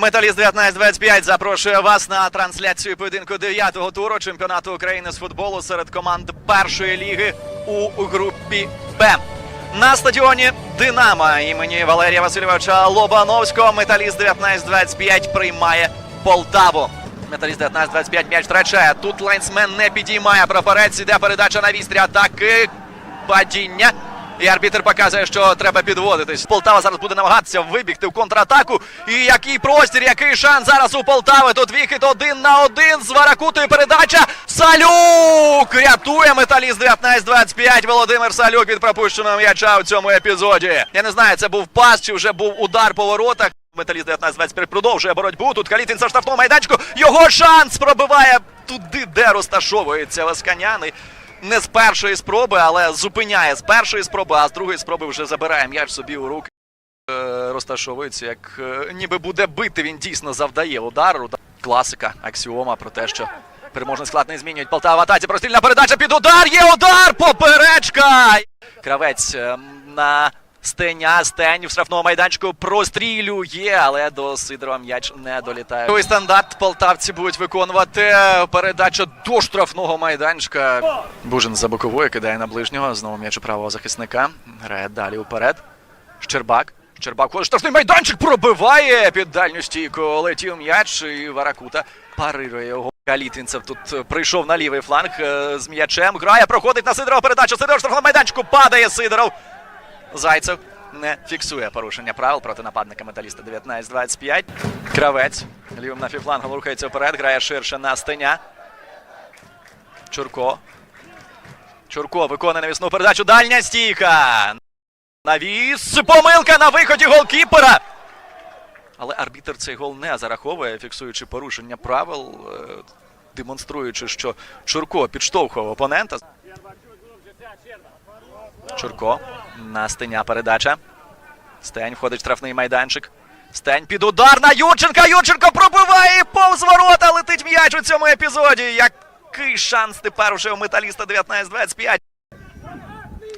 Металіст 1925 запрошує вас на трансляцію поєдинку 9-го туру чемпіонату України з футболу серед команд першої ліги у групі Б. На стадіоні Динамо імені Валерія Васильовича Лобановського металіст 1925 приймає Полтаву. Металіст 1925 м'яч втрачає. Тут лайнсмен не підіймає прапорець. Іде передача на вістрі атаки. Падіння. І арбітр показує, що треба підводитись. Полтава зараз буде намагатися вибігти в контратаку. І який простір, який шанс зараз у Полтави. Тут вихід один на один з Варакутою передача. Салюк! Рятує металіст 19-25. Володимир Салюк від пропущеного м'яча у цьому епізоді. Я не знаю, це був пас чи вже був удар по воротах. Металіст 19-25 продовжує боротьбу. Тут Калітін за штрафного майданчику. Його шанс пробиває туди, де розташовується Ласканян. Не з першої спроби, але зупиняє з першої спроби, а з другої спроби вже забирає м'яч собі у руки. Е, Розташовується, як е, ніби буде бити, він дійсно завдає удар. Удар- Класика, аксіома про те, що переможний склад не змінюють. Полтава в атаці, прострільна передача під удар. Є удар! Поперечка! Кравець е, на Стеня, Стень в штрафному майданчику прострілює, але до Сидорова м'яч не долітає. Той стандарт полтавці будуть виконувати. Передача до штрафного майданчика. Бужин за боковою кидає на ближнього. Знову м'яч у правого захисника. Грає далі вперед. Щербак. Щербак ходить штрафний майданчик пробиває під дальню стійку. Летів м'яч і Варакута парирує його. Калітвінцев тут прийшов на лівий фланг е, з м'ячем. Грає, проходить на Сидорова передачу. Сидоров в штрафному майданчику падає Сидоров. Зайцев не фіксує порушення правил проти нападника металіста 19-25. Кравець лівим на фіфлангом рухається вперед, грає ширше на стеня. Чурко. Чурко виконує навісну передачу. Дальня стійка. Навіс. Помилка на виході голкіпера. Але арбітр цей гол не зараховує, фіксуючи порушення правил, е, демонструючи, що Чурко підштовхував опонента. Чурко. На Стеня передача. Стень входить в штрафний майданчик. Стень під удар на Юрченка. Юрченко пробиває і повз ворота. Летить м'яч у цьому епізоді. Який шанс тепер уже у металіста 19-25.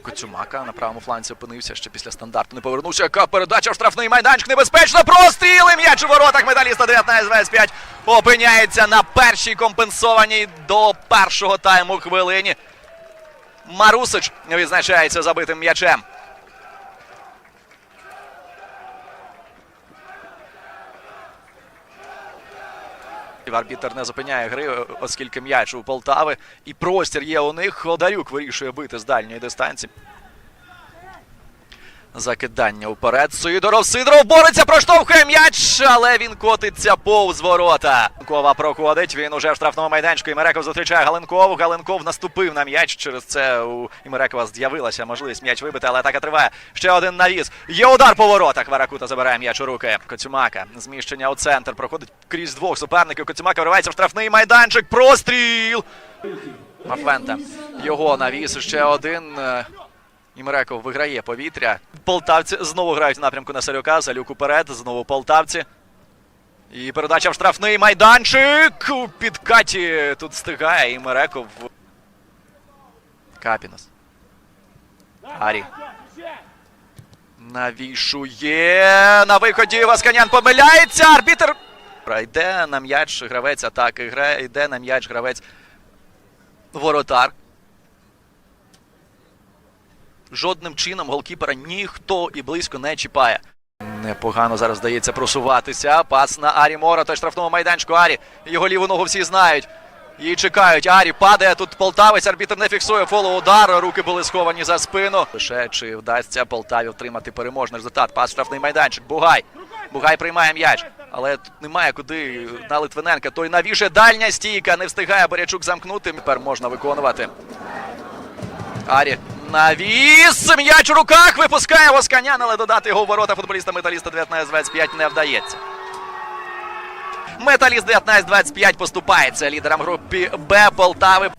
Коцюмака на правому фланці опинився ще після стандарту. Не повернувся. Яка передача в штрафний майданчик. Небезпечно. Простріли м'яч у воротах. Металіста 19-25 опиняється на першій компенсованій до першого тайму хвилині. Марусич відзначається забитим м'ячем. Арбітер не зупиняє гри, оскільки м'яч у Полтави. І простір є у них. Ходарюк вирішує бити з дальньої дистанції. Закидання вперед. Сидоров. Сидоров бореться, проштовхує м'яч, але він котиться повз ворота. Галенкова проходить. Він уже в штрафному майданчику. Імереков зустрічає Галенкову. Галенков наступив на м'яч. Через це у Імерекова з'явилася можливість м'яч вибити, але атака триває. Ще один навіс. Є удар по воротах. Варакута забирає м'яч у руки. Коцюмака. Зміщення у центр. Проходить крізь двох суперників. Коцюмака вривається в штрафний майданчик. Простріл. Мафента. Його навіс. Ще один. Імереков виграє повітря. Полтавці знову грають в напрямку на Салюка. Салюк уперед. Знову полтавці. І передача в штрафний майданчик. У підкаті тут стигає Імереков. Капінос. Арі. Навішує. На виході Васканян помиляється. Арбітер. Йде на м'яч гравець атаки. Йде на м'яч гравець воротар. Жодним чином голкіпера ніхто і близько не чіпає. Непогано зараз вдається просуватися. Пас на Арі Мора та штрафному майданчику Арі. Його ліву ногу всі знають. І чекають. Арі падає. Тут полтавець. Арбітр не фіксує фоло удар. Руки були сховані за спину. Лише чи вдасться Полтаві отримати переможний результат. Пас штрафний майданчик. Бугай. Бугай приймає м'яч. Але тут немає куди на Литвиненка. Той навіше дальня стійка. Не встигає Борячук замкнути. Тепер можна виконувати. Арі навіс. М'яч у руках. Випускає Восканян, але додати його в ворота футболіста металіста 19-25 не вдається. Металіст 19-25 поступається лідером групи Б Полтави.